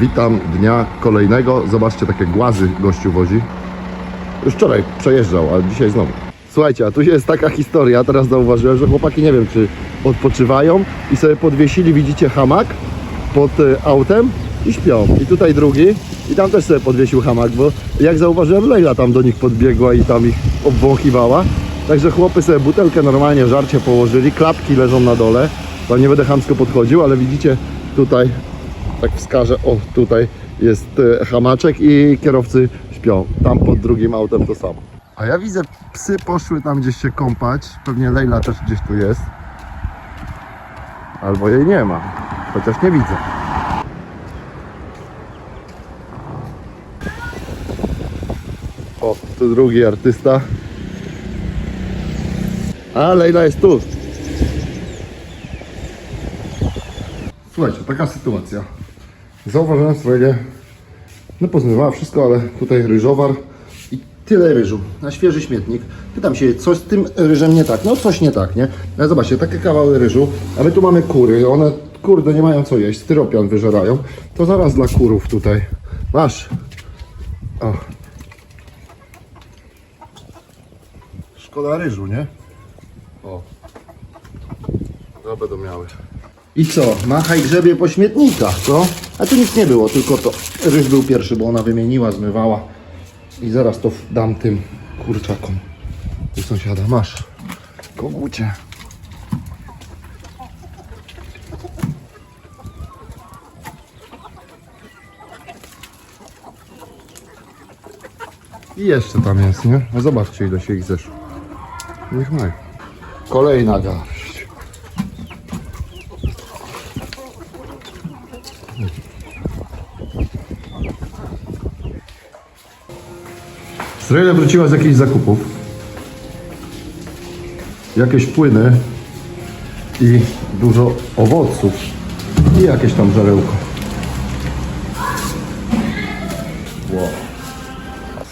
Witam dnia kolejnego. Zobaczcie, takie głazy gościu wozi. Już wczoraj przejeżdżał, ale dzisiaj znowu. Słuchajcie, a tu jest taka historia, teraz zauważyłem, że chłopaki nie wiem, czy odpoczywają i sobie podwiesili, widzicie, hamak pod e, autem i śpią. I tutaj drugi i tam też sobie podwiesił hamak, bo jak zauważyłem, Lejla tam do nich podbiegła i tam ich obwąchiwała. Także chłopy sobie butelkę normalnie, żarcie położyli, klapki leżą na dole. Tam nie będę chamsko podchodził, ale widzicie tutaj, tak wskażę, o tutaj jest e, hamaczek i kierowcy śpią. Tam pod drugim autem to samo. A ja widzę, psy poszły tam gdzieś się kąpać. Pewnie Lejla też gdzieś tu jest. Albo jej nie ma. Chociaż nie widzę. O, tu drugi artysta. A, Lejla jest tu. Słuchajcie, taka sytuacja. Zauważyłem swoje, no pozmywała wszystko, ale tutaj ryżowar i tyle ryżu na świeży śmietnik. Pytam się, coś z tym ryżem nie tak? No coś nie tak, nie? Ale zobaczcie, takie kawały ryżu, a my tu mamy kury, one kurde nie mają co jeść, styropian wyżerają. To zaraz dla kurów tutaj. Masz. O. Szkoda ryżu, nie? O. No będą miały. I co? Machaj grzebie po śmietnikach, co? A tu nic nie było, tylko to ryż był pierwszy, bo ona wymieniła, zmywała. I zaraz to dam tym kurczakom. Tu sąsiada, masz. Kogucie. I jeszcze tam jest, nie? A zobaczcie ile się ich zeszło. Niech mają. Kolejna garść. Strela wróciła z jakichś zakupów. Jakieś płyny i dużo owoców i jakieś tam żarełko. Wow.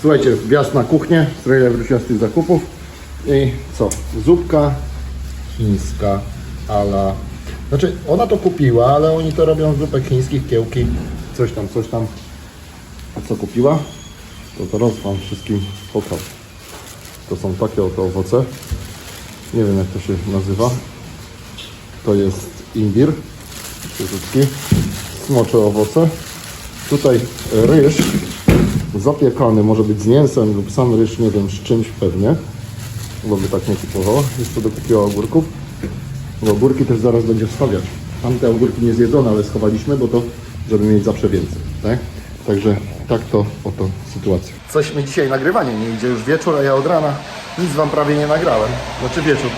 Słuchajcie, wjazd na kuchnię, Strela wróciła z tych zakupów i co? Zupka chińska ala... Znaczy, ona to kupiła, ale oni to robią z zupek chińskich, kiełki, coś tam, coś tam. A co kupiła? To teraz Wam wszystkim pokażę. To są takie oto owoce. Nie wiem jak to się nazywa. To jest imbir, świeżutki, smocze owoce. Tutaj ryż zapiekany, może być z mięsem lub sam ryż, nie wiem, z czymś pewnie, bo by tak nie kupowało. Jeszcze dokupiła ogórków, bo ogórki też zaraz będzie wstawiać. Tamte ogórki nie zjedzone, ale schowaliśmy, bo to, żeby mieć zawsze więcej, tak? Także tak to oto sytuacja. Coś mi dzisiaj nagrywanie nie idzie, już wieczór, a ja od rana nic Wam prawie nie nagrałem. Znaczy wieczór,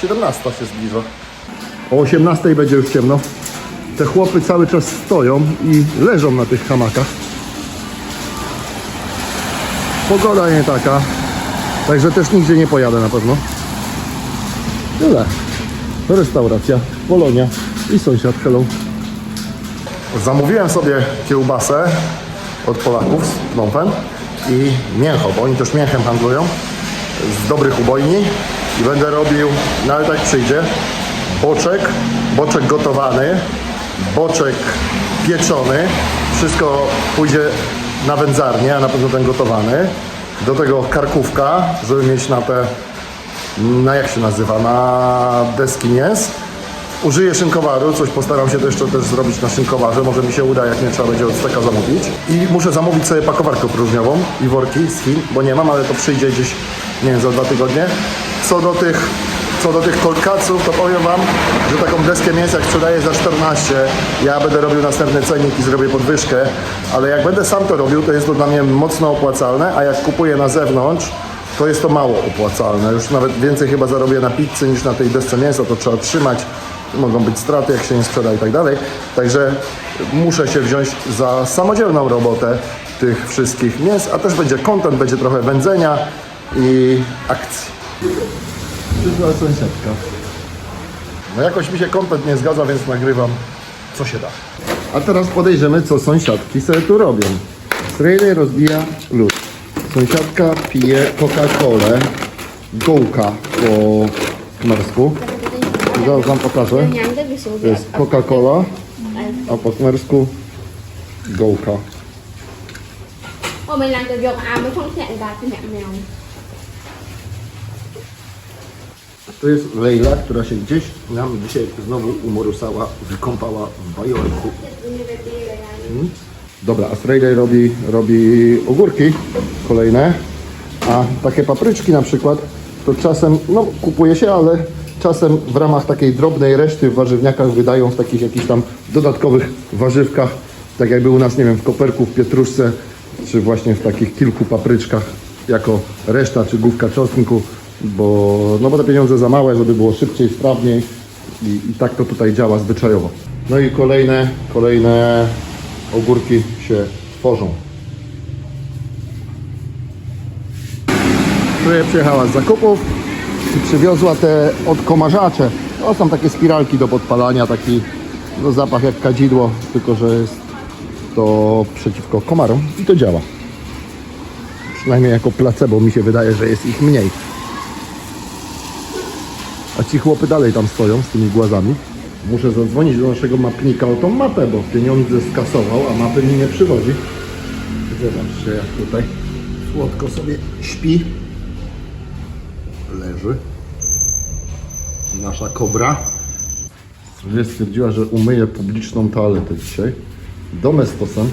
17 się zbliża. O 18 będzie już ciemno. Te chłopy cały czas stoją i leżą na tych hamakach. Pogoda nie taka, także też nigdzie nie pojadę na pewno. Tyle. Restauracja, Polonia i sąsiad Hello. Zamówiłem sobie kiełbasę od Polaków z Phnom Penh i mięcho, bo oni też mięchem handlują z dobrych ubojni i będę robił, no ale tak przyjdzie, boczek, boczek gotowany, boczek pieczony, wszystko pójdzie na wędzarnię, a na pewno ten gotowany. Do tego karkówka, żeby mieć na te, na jak się nazywa, na deski mięs. Użyję szynkowaru, coś postaram się to jeszcze też zrobić na szynkowarze, może mi się uda, jak nie trzeba będzie od steka zamówić. I muszę zamówić sobie pakowarkę próżniową i worki z Chin, bo nie mam, ale to przyjdzie gdzieś, nie wiem, za dwa tygodnie. Co do tych, co do tych kolkaców, to powiem Wam, że taką deskę mięsa jak sprzedaję za 14, ja będę robił następny cennik i zrobię podwyżkę, ale jak będę sam to robił, to jest to dla mnie mocno opłacalne, a jak kupuję na zewnątrz, to jest to mało opłacalne. Już nawet więcej chyba zarobię na pizzy niż na tej desce mięsa, to trzeba trzymać. Mogą być straty, jak się nie sprzeda i tak dalej. Także muszę się wziąć za samodzielną robotę tych wszystkich mięs, a też będzie content, będzie trochę wędzenia i akcji. Przyszła sąsiadka. No jakoś mi się content nie zgadza, więc nagrywam co się da. A teraz podejrzymy, co sąsiadki sobie tu robią. Strejley rozbija lód. Sąsiadka pije Coca-Colę, gołka po khmersku. Zaraz wam pokażę. To jest Coca-Cola, a po khmersku gołka. Ồ mình làm từ dột à mới không mèo To jest Leila, która się gdzieś nam dzisiaj znowu umorusała, wykąpała w bajorku. Mm. Dobra, a Strejlej robi, robi ogórki kolejne, a takie papryczki na przykład, to czasem, no kupuje się, ale czasem w ramach takiej drobnej reszty w warzywniakach wydają w takich jakichś tam dodatkowych warzywkach, tak jakby u nas, nie wiem, w koperku, w pietruszce, czy właśnie w takich kilku papryczkach jako reszta, czy główka czosnku, bo, no bo te pieniądze za małe, żeby było szybciej, sprawniej i, i tak to tutaj działa zwyczajowo. No i kolejne, kolejne ogórki się tworzą. Tutaj przyjechała z zakupów przywiozła te odkomarzacze. To są takie spiralki do podpalania, taki no, zapach jak kadzidło, tylko że jest to przeciwko komarom i to działa. Przynajmniej jako placebo mi się wydaje, że jest ich mniej. A ci chłopy dalej tam stoją z tymi głazami. Muszę zadzwonić do naszego mapnika o tą mapę, bo pieniądze skasował, a mapy mi nie przywodzi. Zobaczcie jak tutaj słodko sobie śpi. Nasza kobra. Stwierdziła, że umyje publiczną toaletę dzisiaj. Domestosem.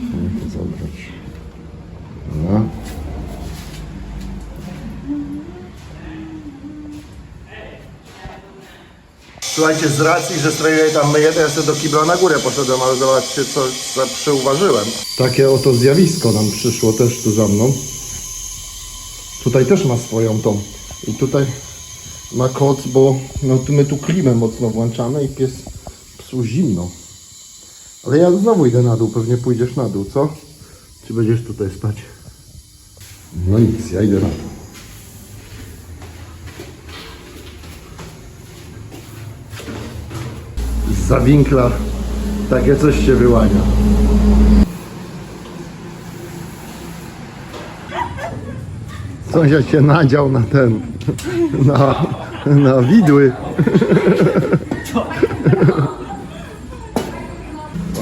No, Zobacz. No. Słuchajcie, z racji, że Strajlej tam myje, to ja sobie do kibla na górę poszedłem, ale zobaczcie, co za przeuważyłem. Takie oto zjawisko nam przyszło też tu za mną. Tutaj też ma swoją tą. I tutaj ma koc, bo no, my tu klimę mocno włączamy i pies psu zimno. Ale ja znowu idę na dół, pewnie pójdziesz na dół, co? Czy będziesz tutaj spać? No nic, ja idę na dół. Za winkla takie coś się wyłania. Sąsiad się nadział na ten, na, na widły.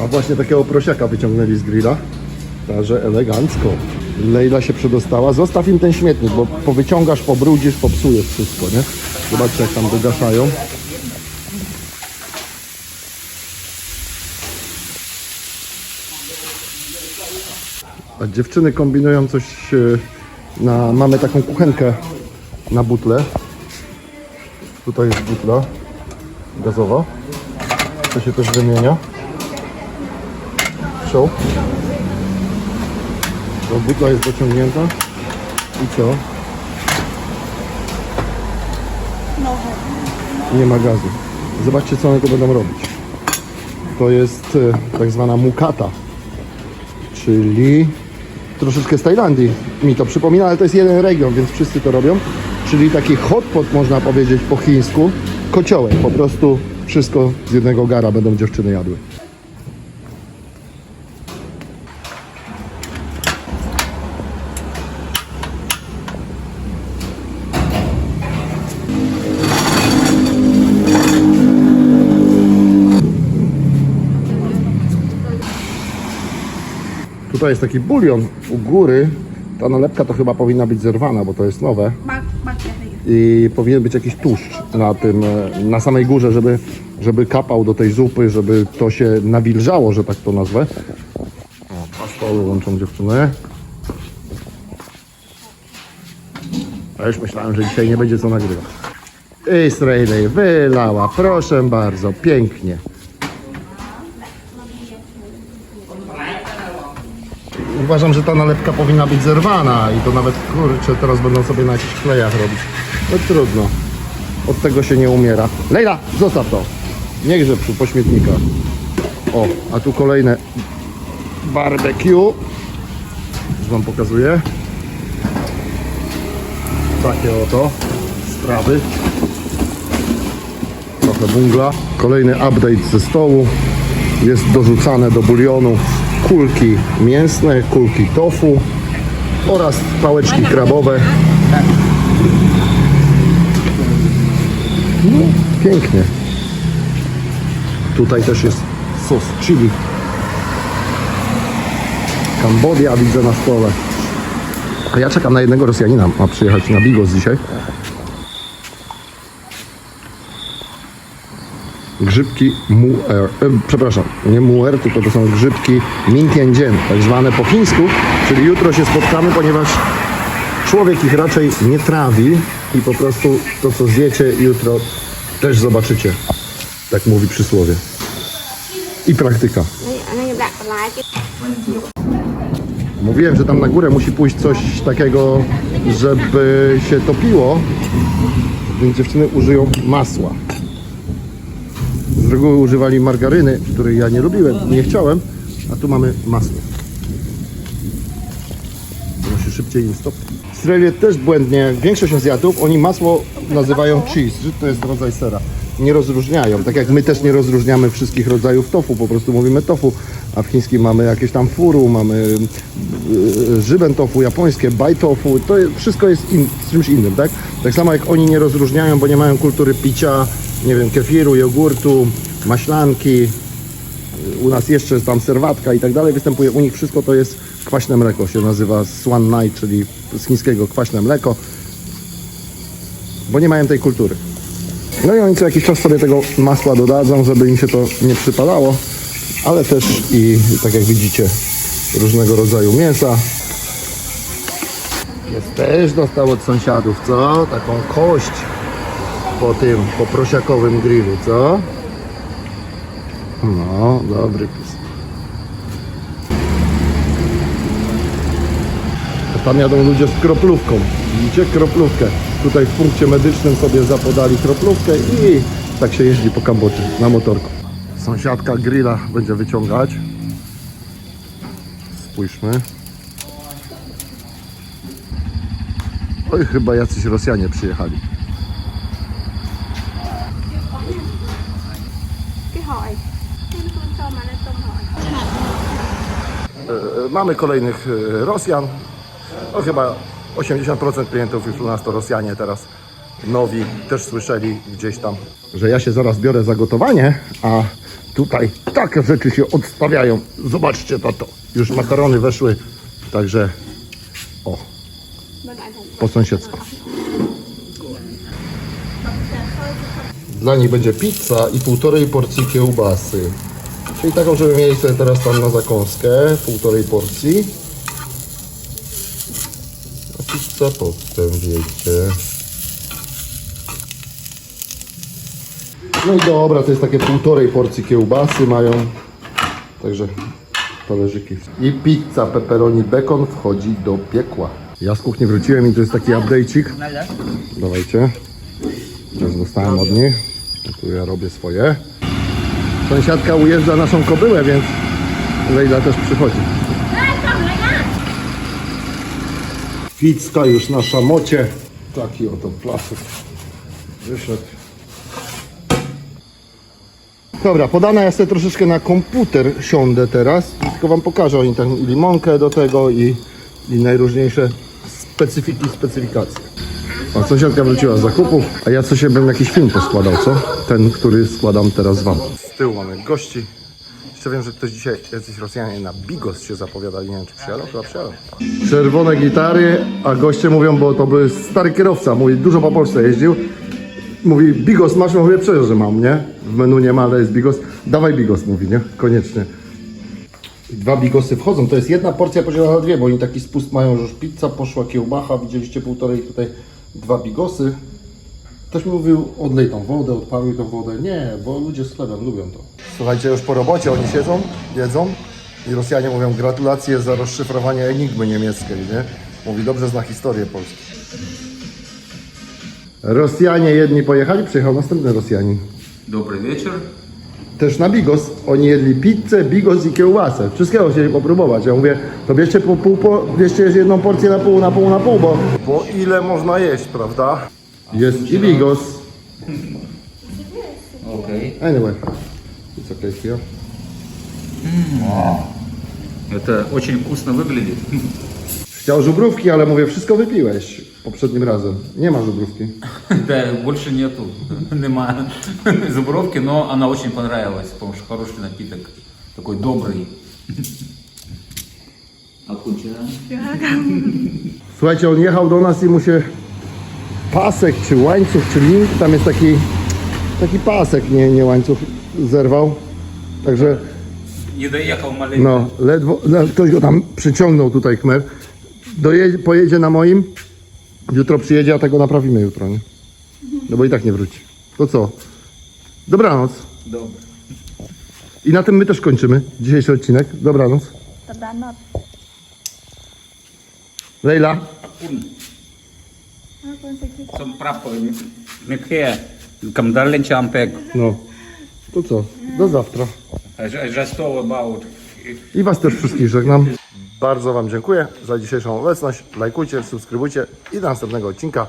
A właśnie takiego prosiaka wyciągnęli z grilla. Także elegancko. Lejla się przedostała. Zostaw im ten śmietnik, bo powyciągasz, pobrudzisz, popsujesz wszystko, nie? Zobaczcie jak tam wygaszają. A dziewczyny kombinują coś e, na... Mamy taką kuchenkę na butle. Tutaj jest butla gazowa. To się też wymienia. Show. To butla jest dociągnięta. I co? Nie ma gazu. Zobaczcie co one to będą robić. To jest e, tak zwana mukata czyli troszeczkę z Tajlandii mi to przypomina, ale to jest jeden region, więc wszyscy to robią. Czyli taki hot pot można powiedzieć po chińsku, kociołek, po prostu wszystko z jednego gara będą dziewczyny jadły. Tutaj jest taki bulion u góry. Ta nalepka to chyba powinna być zerwana, bo to jest nowe. I powinien być jakiś tłuszcz na tym, e, na samej górze, żeby, żeby kapał do tej zupy, żeby to się nawilżało, że tak to nazwę. O, paszpolu łączą dziewczyny. A już myślałem, że dzisiaj nie będzie co nagrywać. Israeli wylała, proszę bardzo, pięknie. Uważam, że ta nalepka powinna być zerwana i to nawet, kurczę, teraz będą sobie na jakichś klejach robić. No trudno. Od tego się nie umiera. Lejla, zostaw to. Nie grzebciu, po śmietnikach. O, a tu kolejne barbecue. Już wam pokazuję. Takie oto sprawy. Trochę bungla. Kolejny update ze stołu. Jest dorzucane do bulionu kulki mięsne, kulki tofu oraz pałeczki krabowe. No, pięknie. Tutaj też jest sos chili. Kambodia widzę na stole. A ja czekam na jednego Rosjanina. Ma przyjechać na Bigos dzisiaj. Grzybki muer. E, przepraszam, nie muer, tylko to są grzybki mintiandzian, tak zwane po chińsku. Czyli jutro się spotkamy, ponieważ człowiek ich raczej nie trawi i po prostu to, co zjecie jutro, też zobaczycie. Tak mówi przysłowie. I praktyka. Mówiłem, że tam na górę musi pójść coś takiego, żeby się topiło, więc dziewczyny użyją masła. Z reguły używali margaryny, której ja nie lubiłem, nie chciałem, a tu mamy masło. To się szybciej im stopi. W Izraelu też błędnie, większość Azjatów, oni masło nazywają cheese, że to jest rodzaj sera. Nie rozróżniają, tak jak my też nie rozróżniamy wszystkich rodzajów tofu, po prostu mówimy tofu, a w chińskim mamy jakieś tam furu, mamy yy, żyben tofu, japońskie, bai tofu, to wszystko jest in, czymś innym, tak? Tak samo jak oni nie rozróżniają, bo nie mają kultury picia, nie wiem, kefiru, jogurtu, maślanki, u nas jeszcze tam serwatka i tak dalej występuje. U nich wszystko to jest kwaśne mleko, się nazywa swan nai, czyli z chińskiego kwaśne mleko, bo nie mają tej kultury. No i oni co jakiś czas sobie tego masła dodadzą, żeby im się to nie przypalało, ale też i tak jak widzicie różnego rodzaju mięsa. Jest też dostał od sąsiadów, co? Taką kość po tym, po prosiakowym grillu, co? No, dobry pis. A Tam jadą ludzie z kroplówką. Widzicie kroplówkę? Tutaj w punkcie medycznym sobie zapodali kroplówkę i tak się jeździ po Kambodży na motorku. Sąsiadka grilla będzie wyciągać. Spójrzmy. Oj, chyba jacyś Rosjanie przyjechali. hỏi E, Mamy kolejnych e, Rosjan. No chyba 80% klientów już u nas to Rosjanie teraz. Nowi też słyszeli gdzieś tam, że ja się zaraz biorę za gotowanie, a tutaj takie rzeczy się odstawiają. Zobaczcie to, to. Już makarony weszły, także o, po sąsiedzku. Dla nich będzie pizza i półtorej porcji kiełbasy. Czyli taką, żeby mieli sobie teraz tam na zakąskę, półtorej porcji. Pizza potem, wiecie. No i dobra, to jest takie półtorej porcji kiełbasy mają. Także talerzyki. I pizza pepperoni bacon wchodzi do piekła. Ja z kuchni wróciłem i to jest taki update'cik. Dawajcie. Teraz dostałem od nich. Tu ja robię swoje. Sąsiadka ujeżdża naszą kobyłę, więc Lejla też przychodzi. Pizka już na szamocie. Taki oto plasek wyszedł. Dobra, podana ja troszeczkę na komputer siądę teraz. Tylko wam pokażę oni tam i limonkę do tego i, i najróżniejsze specyfiki, specyfikacje. A sąsiadka wróciła z zakupów, a ja coś bym jakiś film poskładał, co? Ten, który składam teraz wam. Z tyłu mamy gości. Jeszcze wiem, że ktoś dzisiaj, jacyś Rosjanie na Bigos się zapowiadali, nie wiem czy przyjadą, chyba przyjadą. Czerwone gitary, a goście mówią, bo to był stary kierowca, mówi, dużo po Polsce jeździł. Mówi, Bigos masz? Mówię, przecież, że mam, nie? W menu nie ma, ale jest Bigos. Dawaj Bigos, mówi, nie? Koniecznie. Dwa bigosy wchodzą, to jest jedna porcja podzielona na dwie, bo oni taki spust mają, że już pizza poszła, kiełbacha, widzieliście półtorej tutaj dwa bigosy. Ktoś mi mówił, odlej tą wodę, odparuj tą wodę. Nie, bo ludzie z chlebem lubią to. Słuchajcie, już po robocie oni siedzą, jedzą i Rosjanie mówią gratulacje za rozszyfrowanie enigmy niemieckiej, nie? Mówi, dobrze zna historię Polski. Rosjanie jedni pojechali, przyjechał następny Rosjanin. Dobry wieczór. Też na bigos. Oni jedli pizzę, bigos i kiełbasę. Wszystkiego chcieli popróbować. Ja mówię, to bierzcie, po, pół, po, bierzcie jedną porcję na pół, na pół, na pół, bo... Bo ile można jeść, prawda? Jest i bigos. Okej. Okay. Anyway. it's okay here. Это очень вкусно выглядит. Chciał żubrówki, ale mówię, wszystko wypiłeś. poprzednim razem. Nie ma żubrówki. Да, больше нету. Нема зубровки, но она очень понравилась, потому что хороший напиток. Такой добрый. Słuchajcie, on jechał do nas i mu się pasek, czy łańcuch, czy link, tam jest taki, taki pasek, nie, nie łańcuch, zerwał. Także Nie dojechał maleńko. no, ledwo, no, ktoś go tam przyciągnął tutaj Kmer. Dojedzie, pojedzie na moim, jutro przyjedzie, a tego naprawimy jutro, nie? No bo i tak nie wróci. To co? Dobranoc. Dobra. I na tym my też kończymy dzisiejszy odcinek. Dobranoc. Dobranoc. Lejla, A no, kun, Albo taki... som prappo, ne, ne kam dalen no. To co? Do zawtra. I Was też wszystkich żegnam. Bardzo Wam dziękuję za dzisiejszą obecność. Lajkujcie, subskrybujcie i do następnego odcinka.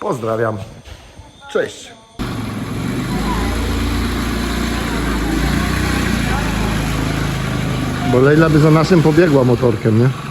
Pozdrawiam. Cześć. Bo Leila by za naszym pobiegła motorkiem, nie?